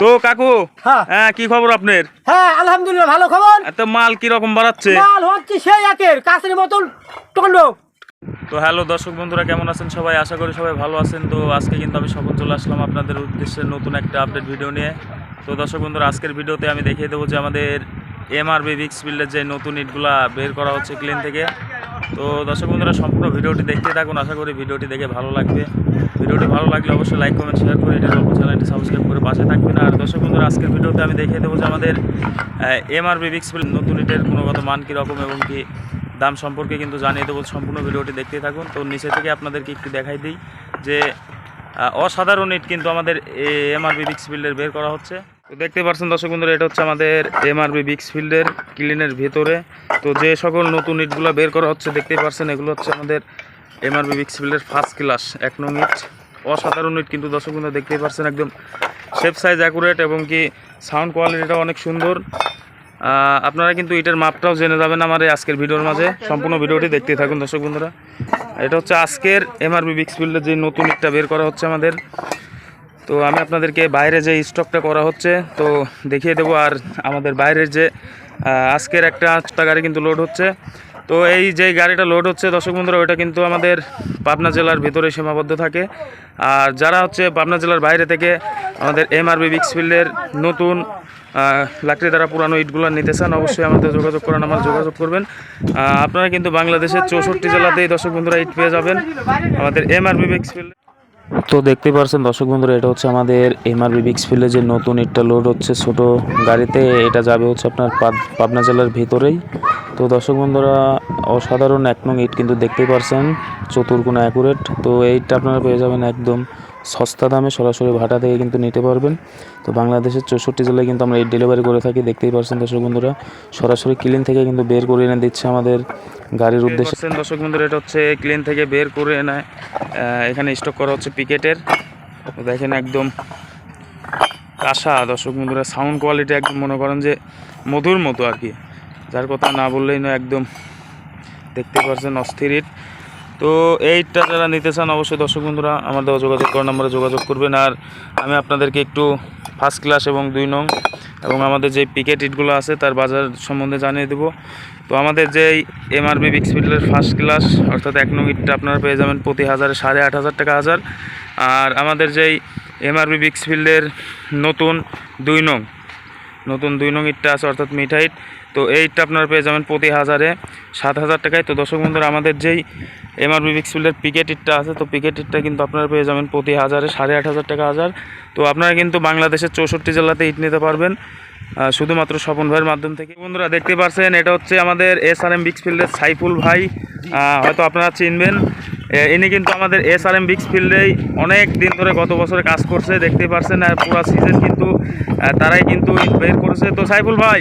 তো কাকু হ্যাঁ। হ্যাঁ কি খবর আপনার? হ্যাঁ আলহামদুলিল্লাহ ভালো খবর? এত মাল কি রকম বাড়াচ্ছে? মাল হচ্ছে সেই একের কাছের মতন টন্ড তো হ্যালো দর্শক বন্ধুরা কেমন আছেন সবাই? আশা করি সবাই ভালো আছেন। তো আজকে কিন্তু আমি সফল চলে আসলাম আপনাদের উদ্দেশ্যে নতুন একটা আপডেট ভিডিও নিয়ে। তো দর্শক বন্ধুরা আজকের ভিডিওতে আমি দেখিয়ে দেবো যে আমাদের এমআরবি বিক্স বিল্ডের যে নতুন ইটগুলা বের করা হচ্ছে ক্লিন থেকে। তো দর্শক বন্ধুরা সম্পূর্ণ ভিডিওটি দেখতে থাকুন। আশা করি ভিডিওটি দেখে ভালো লাগবে। ভিডিওটি ভালো লাগলে অবশ্যই লাইক কমেন্ট শেয়ার করে গল্প চ্যানেলটি সাবস্ক্রাইব করে পাশে থাকবেন। দর্শক বন্ধুরা, আজকের ভিডিওতে আমি দেখিয়ে দেবো যে আমাদের এমআরবি বিক্স নতুন ইটের গুণগত মান কীরকম এবং কি দাম সম্পর্কে কিন্তু জানিয়ে দেবো। সম্পূর্ণ ভিডিওটি দেখতে থাকুন। তো নিচে থেকে আপনাদেরকে একটু দেখাই দিই যে অসাধারণ ইট কিন্তু আমাদের এমআরবি বিক্স ফিল্ডের বের করা হচ্ছে। তো দেখতে পাচ্ছেন দর্শক বন্ধুরা, এটা হচ্ছে আমাদের এমআরবি বিক্স ফিল্ডের ক্লিনের ভেতরে। তো যে সকল নতুন ইটগুলো বের করা হচ্ছে, দেখতেই পাচ্ছেন এগুলো হচ্ছে আমাদের এমআরবি বিক্স ফিল্ডের ফার্স্ট ক্লাস এক নং ইট। অসাধারণ ইট কিন্তু দর্শক বন্ধুরা, দেখতেই পাচ্ছেন একদম শেপ সাইজ অ্যাকুরেট এবং কি সাউন্ড কোয়ালিটিটাও অনেক সুন্দর। আপনারা কিন্তু এটার মাপটাও জেনে যাবেন আমার এই আজকের ভিডিওর মাঝে। সম্পূর্ণ ভিডিওটি দেখতে থাকুন দর্শক বন্ধুরা। এটা হচ্ছে আজকের এমআরবি বিক্স ফিল্ডের যে নতুন একটা বের করা হচ্ছে আমাদের। তো আমি আপনাদেরকে বাইরে যে স্টকটা করা হচ্ছে, তো দেখিয়ে দেবো আর আমাদের বাইরের যে আজকের একটা আটটা গাড়ি কিন্তু লোড হচ্ছে। তো এই যে গাড়িটা লোড হচ্ছে দর্শক বন্ধুরা, ওটা কিন্তু আমাদের পাবনা জেলার ভিতরে সীমাবদ্ধ থাকে। আর যারা হচ্ছে পাবনা জেলার বাইরে থেকে আমাদের এমআরবি বিক্স ফিল্ডের নতুন লাকড়ি দ্বারা পুরানো ইটগুলো নিতে চান অবশ্যই আমাদের যোগাযোগ করেন আমার যোগাযোগ করবেন। আপনারা কিন্তু বাংলাদেশের চৌষট্টি জেলাতেই দর্শক বন্ধুরা ইট পেয়ে যাবেন। আমাদের এমআরবি বিক্স ফিল্ড তো দেখতে পারছেন দর্শক বন্ধুরা, এটা হচ্ছে আমাদের এমআরবি বিক্স ফিল্ডে যে নতুন ইটটা লোড হচ্ছে ছোট গাড়িতে, এটা যাবে হচ্ছে আপনার পাবনা জেলার ভিতরেই। তো দর্শক বন্ধুরা, অসাধারণ এক নং ইট কিন্তু দেখতেই পারছেন, চতুর্গুণ অ্যাকুরেট তো এই ইটটা আপনারা পেয়ে যাবেন একদম সস্তা দামে সরাসরি ভাটা থেকে কিন্তু নিতে পারবেন। তো বাংলাদেশের চৌষট্টি জেলায় কিন্তু আমরা এই ডেলিভারি করে থাকি দেখতেই পারছেন দর্শক বন্ধুরা। সরাসরি ক্লিন থেকে কিন্তু বের করে এনে দিচ্ছে আমাদের গাড়ির উদ্দেশ্যে। দর্শক বন্ধুরা এটা হচ্ছে ক্লিন থেকে বের করে এনে এখানে স্টক করা হচ্ছে পিকেটের তো দেখেন একদম কাঁসা। দর্শক বন্ধুরা সাউন্ড কোয়ালিটি একদম মনে করেন যে মধুর মতো আর কি। যার কথা না বললেই না একদম দেখতে পাচ্ছেন অস্থির। ইট তো এইটা যারা নিতে চান অবশ্যই দর্শক বন্ধুরা আমাদের যোগাযোগ করার নাম্বারে যোগাযোগ করবেন। আর আমি আপনাদেরকে একটু ফার্স্ট ক্লাস এবং দুই নং এবং আমাদের যে পিকেট ইটগুলো আছে তার বাজার সম্বন্ধে জানিয়ে দেবো। তো আমাদের যেই এমআরবি বিক্স ফিল্ডের ফার্স্ট ক্লাস অর্থাৎ এক নং ইটটা আপনারা পেয়ে যাবেন প্রতি হাজারে সাড়ে আট হাজার টাকা হাজার। আর আমাদের যেই এমআরবি বিক্স ফিল্ডের নতুন দুই নং, নতুন দুই নং ইটটা আছে, অর্থাৎ মিঠাইট তো এই ইটটা আপনারা পেয়ে যাবেন প্রতি হাজারে সাত হাজার টাকায়। তো দর্শক বন্ধুরা, আমাদের যেই এমআরবি বিক্সফিল্ডের পিকেটিটটা পিকেট ইটটা আছে তো পিকেটিটটা কিন্তু আপনারা পেয়ে যাবেন প্রতি হাজারে সাড়ে আট হাজার টাকা হাজার। তো আপনারা কিন্তু বাংলাদেশের চৌষট্টি জেলাতে ইট নিতে পারবেন শুধুমাত্র স্বপন ভাইয়ের মাধ্যম থেকে। বন্ধুরা দেখতে পাচ্ছেন এটা হচ্ছে আমাদের এস আর এম বিক্সফিল্ডের সাইফুল ভাই হয়তো আপনারা চিনবেন। ইনি কিন্তু আমাদের এস আর এম বিক্স ফিল্ডেই অনেক দিন ধরে গত বছরে কাজ করছে দেখতে পারছেন আর পুরো সিজন কিন্তু তারাই কিন্তু বের করেছে। তো সাইফুল ভাই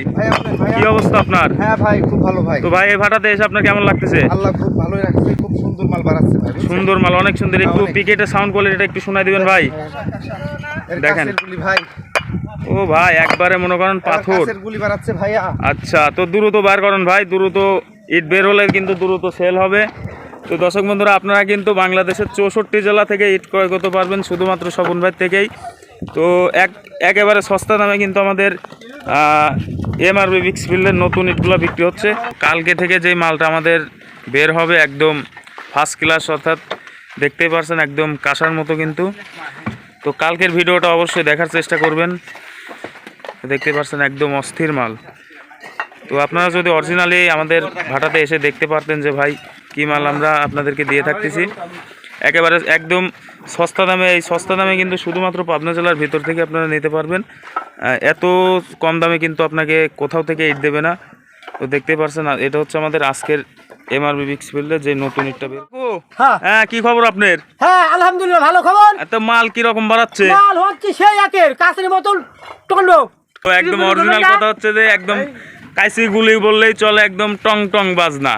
ভাই কি অবস্থা আপনার? হ্যাঁ ভাই খুব ভালো ভাই। তো ভাই এই ভাটাতে এসে আপনার কেমন লাগতেছে? আল্লাহ খুব ভালোই রাখছে খুব সুন্দর মাল বাড়াচ্ছে ভাই সুন্দর মাল অনেক সুন্দর। একটু। পিকেটের সাউন্ড কোয়ালিটিটা একটু শোনাই দিবেন ভাই। দেখেন। ভাই। ও ভাই একবারে মনে করেন পাথর। কাছের গুলি বাড়াচ্ছে ভাইয়া। আচ্ছা তো দ্রুত বার করেন ভাই দ্রুত ইট বের হলে কিন্তু দ্রুত সেল হবে। তো দর্শক বন্ধুরা, আপনারা কিন্তু বাংলাদেশের চৌষট্টি জেলা থেকে ইট ক্রয় করতে পারবেন, শুধুমাত্র স্বপন ভাই থেকেই। তো এক, একেবারে সস্তা দামে কিন্তু আমাদের এমআরবি বিক্স ফিল্ডের নতুন ইটগুলো বিক্রি হচ্ছে। কালকে থেকে যেই মালটা আমাদের বের হবে একদম ফার্স্ট ক্লাস অর্থাৎ দেখতেই পারছেন একদম কাঁসার মতো কিন্তু। তো কালকের ভিডিওটা অবশ্যই দেখার চেষ্টা করবেন। দেখতে পারছেন একদম অস্থির মাল। তো আপনারা যদি অরিজিনালি আমাদের ভাটাতে এসে দেখতে পারতেন যে ভাই কী মাল আমরা আপনাদেরকে দিয়ে থাকতেছি। একেবারে একদম সস্তা দামে এই সস্তা দামে কিন্তু শুধুমাত্র পাবনা জেলার ভিতর থেকে আপনারা নিতে পারবেন। এত কম দামে কিন্তু আপনাকে কোথাও থেকে ইট দেবে না। তো দেখতে পারছেন এটা হচ্ছে আমাদের আজকের এমআরবি বিক্স ফিল্ডের যে নতুন ইটটা বের হ্যাঁ। হ্যাঁ কি খবর আপনার? হ্যাঁ আলহামদুলিল্লাহ ভালো খবর। এত মাল কি রকম বাড়াচ্ছে? মাল হচ্ছে সেই একের কাছের মতন টন্ড তো একদম অরিজিনাল কথা হচ্ছে যে একদম কাইসি গুলি বললেই চলে একদম টং টং বাজনা।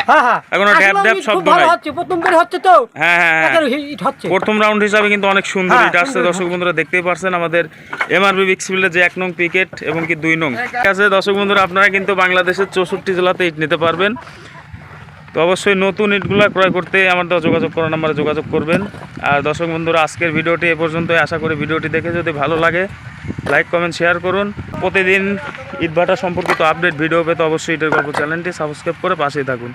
এখন ড্যাব ঢ্যাপ শব্দ নাই। প্রথম করে হচ্ছে তো। হ্যাঁ হ্যাঁ, হ্যাঁ। প্রথম রাউন্ড হিসাবে কিন্তু অনেক সুন্দর এটা আসছে। দর্শক বন্ধুরা দেখতেই পারছেন আমাদের এমআরবি বিগ সিভিলের যে এক নং পিকেট এবং কি দুই নং। ঠিক আছে দর্শক বন্ধুরা আপনারা কিন্তু বাংলাদেশের চৌষট্টি জেলাতে ইট নিতে পারবেন। তো অবশ্যই নতুন ইটগুলো ক্রয় করতে আমার যোগাযোগ করার নাম্বারে যোগাযোগ করবেন। আর দর্শক বন্ধুরা আজকের ভিডিওটি এ পর্যন্তই। আশা করি ভিডিওটি দেখে যদি ভালো লাগে লাইক কমেন্ট শেয়ার করুন। প্রতিদিন ইটভাটা সম্পর্কিত আপডেট ভিডিও পেতে অবশ্যই ইটের গল্প চ্যানেলটি সাবস্ক্রাইব করে পাশেই থাকুন।